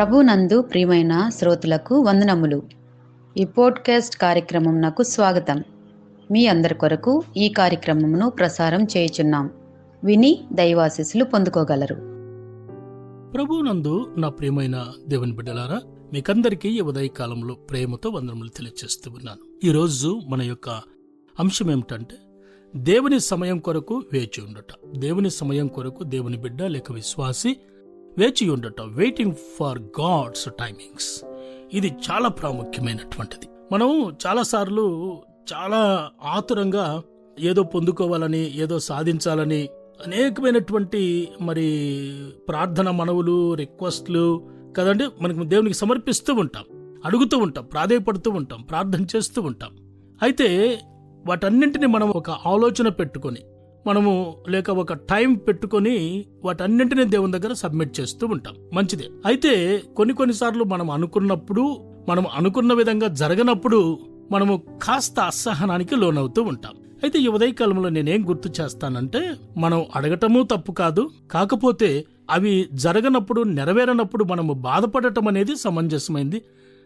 ప్రభునందు ప్రియమైన శ్రోతలకు వందనములు. ఈ పోడ్కాస్ట్ కార్యక్రమం నాకు స్వాగతం. మీ అందరి కొరకు ఈ కార్యక్రమమును ప్రసారం చేయుచున్నాం. విని దైవాశీస్సులు పొందుకోగలరు. ప్రభునందు నా ప్రియమైన దేవుని బిడ్డలారా మీకందరికీ ఈ ఉదయ కాలంలో ప్రేమతో వందనములు తెలియజేస్తూ ఉన్నాను. ఈరోజు మన యొక్క అంశం ఏమిటంటే దేవుని సమయం కొరకు వేచి ఉండట. దేవుని సమయం కొరకు దేవుని బిడ్డ లేక విశ్వాసి వేచి ఉండట వెయిటింగ్ ఫర్ గాడ్స్ టైమింగ్స్ ఇది చాలా ప్రాముఖ్యమైనటువంటిది. మనం చాలాసార్లు చాలా ఆతురంగా ఏదో పొందుకోవాలని ఏదో సాధించాలని అనేకమైనటువంటి మరి ప్రార్థన మనవులు రిక్వెస్ట్లు కదండి మనకు దేవునికి సమర్పిస్తూ ఉంటాం అడుగుతూ ఉంటాం ప్రాధేయపడుతూ ఉంటాం ప్రార్థన చేస్తూ ఉంటాం. అయితే వాటన్నింటిని మనం ఒక ఆలోచన పెట్టుకొని మనము లేక ఒక టైం పెట్టుకొని వాటన్నింటినీ దేవుని దగ్గర సబ్మిట్ చేస్తూ ఉంటాం. మంచిదే. అయితే కొన్ని కొన్నిసార్లు మనం అనుకున్నప్పుడు మనం అనుకున్న విధంగా జరగనప్పుడు మనము కాస్త అసహనానికి లోనవుతూ ఉంటాం. అయితే ఈ ఉదయకాలంలో నేనేం గుర్తు చేస్తానంటే మనం అడగటము తప్పు కాదు. కాకపోతే అవి జరగనప్పుడు నెరవేరనప్పుడు మనము బాధపడటం అనేది సమంజసమైంది.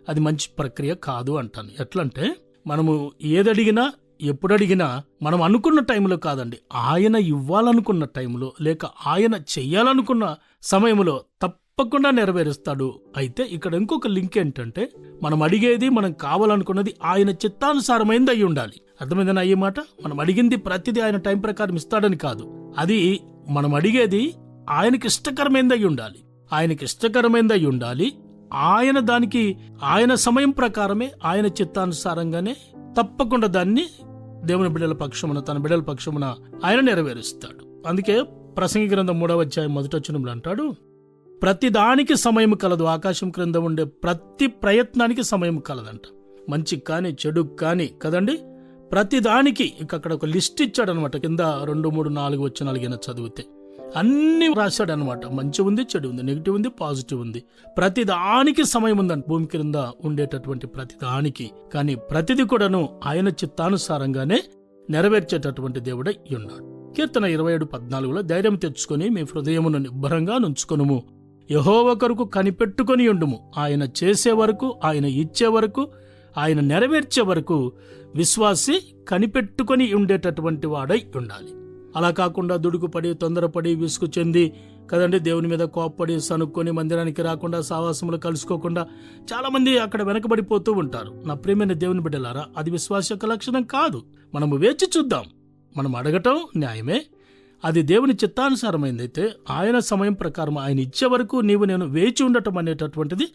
అది మంచి ప్రక్రియ కాదు అంటాను. ఎట్లంటే మనము ఏదడిగినా ఎప్పుడు అడిగినా మనం అనుకున్న టైంలో కాదండి. ఆయన ఇవ్వాలనుకున్న టైంలో లేక ఆయన చెయ్యాలనుకున్న సమయంలో తప్పకుండా నెరవేరుస్తాడు. అయితే ఇక్కడ ఇంకొక లింక్ ఏంటంటే మనం అడిగేది మనం కావాలనుకున్నది ఆయన చిత్తానుసారమైంది అయి ఉండాలి. అర్థమైందని అయ్యే మాట? మనం అడిగింది ప్రతిదీ ఆయన టైం ప్రకారం ఇస్తాడని కాదు. అది మనం అడిగేది ఆయనకి ఇష్టకరమైంది అయి ఉండాలి. ఆయనకి ఇష్టకరమైంది అయి ఉండాలి. ఆయన దానికి ఆయన సమయం ప్రకారమే ఆయన చిత్తానుసారంగానే తప్పకుండా దాన్ని దేవుని బిడ్డల పక్షమున తన బిడ్డల పక్షమున ఆయన నెరవేరుస్తాడు. అందుకే ప్రసంగి గ్రంథం మూడవ అధ్యాయం మొదటి అంటాడు ప్రతి దానికి సమయం కలదు ఆకాశం క్రింద ఉండే ప్రతి ప్రయత్నానికి సమయం కలదంట. మంచి కానీ చెడు కానీ కదండి? ప్రతి దానికి ఇక అక్కడ ఒక లిస్ట్ ఇచ్చాడనమాట కింద రెండు మూడు నాలుగు వచ్చినాలుగైనా చదివితే. అన్నీ రాశాడు అనమాట మంచి ఉంది చెడు ఉంది నెగిటివ్ ఉంది పాజిటివ్ ఉంది. ప్రతి దానికి సమయం ఉందండి భూమి క్రింద ఉండేటటువంటి ప్రతి దానికి కానీ ప్రతిది కూడాను ఆయన చిత్తానుసారంగానే నెరవేర్చేటటువంటి దేవుడై ఉన్నాడు. కీర్తన ఇరవై ఏడు పద్నాలుగులో ధైర్యం తెచ్చుకొని మీ హృదయమును నిబ్బరంగా నుంచుకొనుము. యహోవ కొరకు కనిపెట్టుకొని ఉండుము. ఆయన చేసే వరకు ఆయన ఇచ్చే వరకు ఆయన నెరవేర్చే వరకు విశ్వాసి కనిపెట్టుకొని ఉండేటటువంటి వాడై ఉండాలి. అలా కాకుండా దుడుకుపడి తొందరపడి విసుగు చెంది కదండి దేవుని మీద కోప్పడి సనుక్కొని మందిరానికి రాకుండా సావాసములు కలుసుకోకుండా చాలామంది అక్కడ వెనకబడిపోతూ ఉంటారు. నా ప్రియమైన దేవుని బిడ్డలారా అది విశ్వాస యొక్క లక్షణం కాదు. మనము వేచి చూద్దాం. మనం అడగటం న్యాయమే. అది దేవుని చిత్తానుసారమైందైతే ఆయన సమయం ప్రకారం ఆయన ఇచ్చే వరకు నీవు నేను వేచి ఉండటం అనేటటువంటిది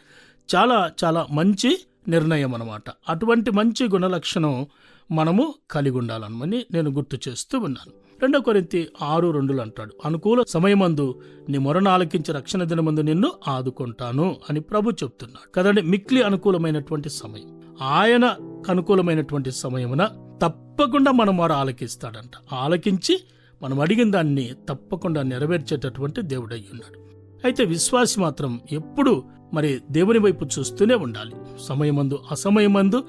చాలా చాలా మంచి నిర్ణయం అనమాట అటువంటి మంచి గుణలక్షణం మనము కలిగి ఉండాలనమని నేను గుర్తు చేస్తూ ఉన్నాను. రెండో కొరింతి ఆరు రెండులు అంటాడు అనుకూల సమయమందు నీ మొరను ఆలకించి రక్షణ దినమందు నిన్ను ఆదుకుంటాను అని ప్రభు చెప్తున్నాడు. కదండి మిక్లి అనుకూలమైనటువంటి సమయం. ఆయన అనుకూలమైనటువంటి సమయమున తప్పకుండా మన మొర ఆలకిస్తాడంట. ఆలకించి మనం అడిగిన దాన్ని తప్పకుండా నెరవేర్చేటటువంటి దేవుడై ఉన్నాడు అయితే విశ్వాసి మాత్రం ఎప్పుడు మరి దేవుని వైపు చూస్తూనే ఉండాలి. సమయమందు అసమయమందు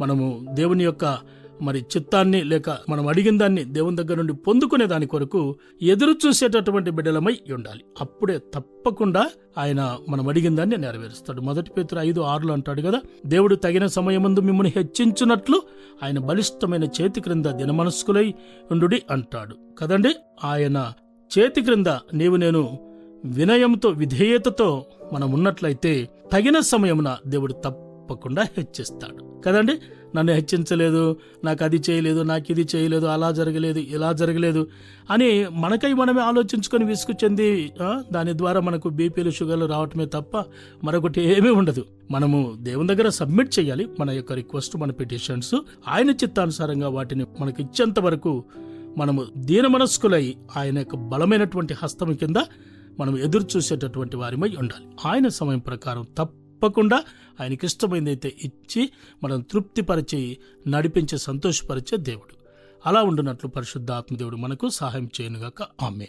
మనము దేవుని యొక్క మరి చిత్తాన్ని లేక మనం అడిగిన దాన్ని దేవుని దగ్గర నుండి పొందుకునే దాని కొరకు ఎదురు చూసేటటువంటి బిడ్డలమై ఉండాలి. అప్పుడే తప్పకుండా ఆయన మనం అడిగిన దాన్ని నెరవేరుస్తాడు. మొదటి పేతురు ఐదు ఆరులో అంటాడు కదా దేవుడు తగిన సమయమందు మిమ్మల్ని హెచ్చించినట్లు ఆయన బలిష్టమైన చేతి క్రింద దినమనస్కులై ఉండుడి అంటాడు. కదండి ఆయన చేతి క్రింద నీవు నేను వినయంతో విధేయతతో మనం ఉన్నట్లయితే తగిన సమయమున దేవుడు తప్పకుండా హెచ్చిస్తాడు. కదండి? నన్ను హెచ్చించలేదు నాకు అది చేయలేదు నాకు ఇది చేయలేదు అలా జరగలేదు ఇలా జరగలేదు అని మనకై మనమే ఆలోచించుకొని విసుగు చెంది దాని ద్వారా మనకు బీపీలు షుగర్లు రావటమే తప్ప మరొకటి ఏమీ ఉండదు. మనము దేవుని దగ్గర సబ్మిట్ చేయాలి. మన యొక్క రిక్వెస్ట్ మన పిటిషన్స్ ఆయన చిత్తానుసారంగా వాటిని మనకి ఇచ్చేంత వరకు మనము దీన మనస్కులై ఆయన యొక్క బలమైనటువంటి హస్తం కింద మనం ఎదురు చూసేటటువంటి వారిమై ఉండాలి. ఆయన సమయం ప్రకారం తప్పకుండా ఆయనకి ఇష్టమైందైతే ఇచ్చి మనం తృప్తిపరిచి నడిపించే సంతోషపరిచే దేవుడు. అలా ఉండునట్లు పరిశుద్ధ ఆత్మదేవుడు మనకు సహాయం చేయనుగాక. ఆమె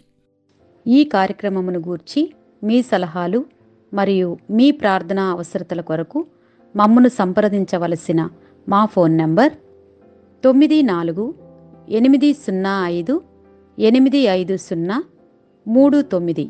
ఈ కార్యక్రమమును గూర్చి మీ సలహాలు మరియు మీ ప్రార్థనా అవసరతల కొరకు మమ్మను సంప్రదించవలసిన మా ఫోన్ నంబర్ తొమ్మిది నాలుగు ఎనిమిది సున్నా ఐదు ఎనిమిది ఐదు సున్నా మూడు తొమ్మిది.